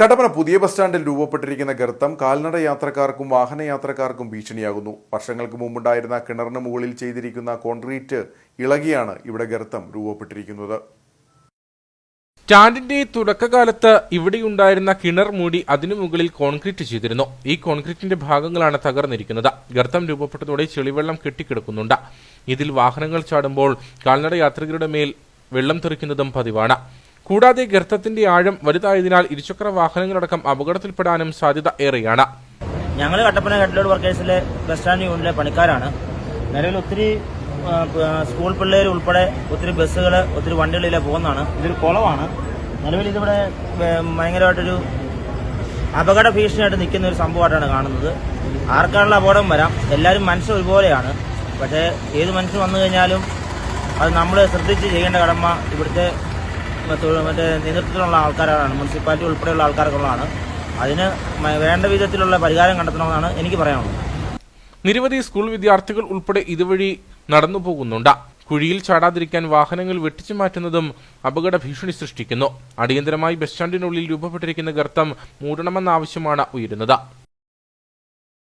കടപ്പന പുതിയ ബസ് സ്റ്റാൻഡിൽ രൂപപ്പെട്ടിരിക്കുന്ന ഗർത്തം കാൽനട യാത്രക്കാർക്കും വാഹന യാത്രക്കാർക്കും ഭീഷണിയാകുന്നു. വർഷങ്ങൾക്ക് മുമ്പുണ്ടായിരുന്ന കിണറിന് മുകളിൽ ചെയ്തിരിക്കുന്ന കോൺക്രീറ്റ് ഇളകിയാണ് ഇവിടെ ഗർത്തം രൂപപ്പെട്ടിരിക്കുന്നത്. സ്റ്റാൻഡിന്റെ തുടക്കകാലത്ത് ഇവിടെയുണ്ടായിരുന്ന കിണർ മൂടി അതിനു മുകളിൽ കോൺക്രീറ്റ് ചെയ്തിരുന്നു. ഈ കോൺക്രീറ്റിന്റെ ഭാഗങ്ങളാണ് തകർന്നിരിക്കുന്നത്. ഗർത്തം രൂപപ്പെട്ടതോടെ ചെളിവെള്ളം കെട്ടിക്കിടക്കുന്നുണ്ട്. ഇതിൽ വാഹനങ്ങൾ ചാടുമ്പോൾ കാൽനട യാത്രികരുടെ മേൽ വെള്ളം തെറിക്കുന്നതും പതിവാണ്. കൂടാതെ ഗർത്തത്തിന്റെ ആഴം വലുതായതിനാൽ ഇരുചക്ര വാഹനങ്ങളടക്കം അപകടത്തിൽപ്പെടാനും സാധ്യത ഏറെയാണ്. ഞങ്ങൾ കട്ടപ്പന ഹെഡ്ലോഡ് വർക്കേഴ്സിലെ ബസ് സ്റ്റാൻഡ് യൂണിറ്റിലെ പണിക്കാരാണ്. നിലവിൽ ഒത്തിരി സ്കൂൾ പിള്ളേർ ഉൾപ്പെടെ ഒത്തിരി ബസ്സുകൾ ഒത്തിരി വണ്ടികളിലെ പോകുന്നതാണ്. ഇതൊരു കുളമാണ് നിലവിൽ ഇതിവിടെ ഭയങ്കരമായിട്ടൊരു അപകട ഭീഷണിയായിട്ട് നിൽക്കുന്ന ഒരു സംഭവമായിട്ടാണ് കാണുന്നത്. ആർക്കാണുള്ള അപകടം വരാം? എല്ലാവരും മനുഷ്യർ ഒരുപോലെയാണ്. പക്ഷേ ഏത് മനുഷ്യൻ വന്നു കഴിഞ്ഞാലും അത് നമ്മൾ ശ്രദ്ധിച്ച് ചെയ്യേണ്ട കടമ ഇവിടുത്തെ മറ്റു- നേതൃത്വത്തിലുള്ള ആൾക്കാരാണ് മുനിസിപ്പാലിറ്റി ഉൾപ്പെടെയുള്ള ആൾക്കാർക്കുള്ളതാണ് അതിന് വേണ്ട വിധത്തിലുള്ള പരിഹാരം കണ്ടെത്തണമെന്നാണ് എനിക്ക് പറയാനുള്ളത്. നിരവധി സ്കൂൾ വിദ്യാർത്ഥികൾ ഉൾപ്പെടെ ഇതുവഴി നടന്നു പോകുന്നുണ്ട്. കുഴിയിൽ ചാടാതിരിക്കാൻ വാഹനങ്ങൾ വെട്ടിച്ചു മാറ്റുന്നതും അപകട ഭീഷണി സൃഷ്ടിക്കുന്നു. അടിയന്തരമായി ബസ് സ്റ്റാൻഡിനുള്ളിൽ രൂപപ്പെട്ടിരിക്കുന്ന ഗർത്തം മൂടണമെന്ന ആവശ്യമാണ് ഉയരുന്നത്.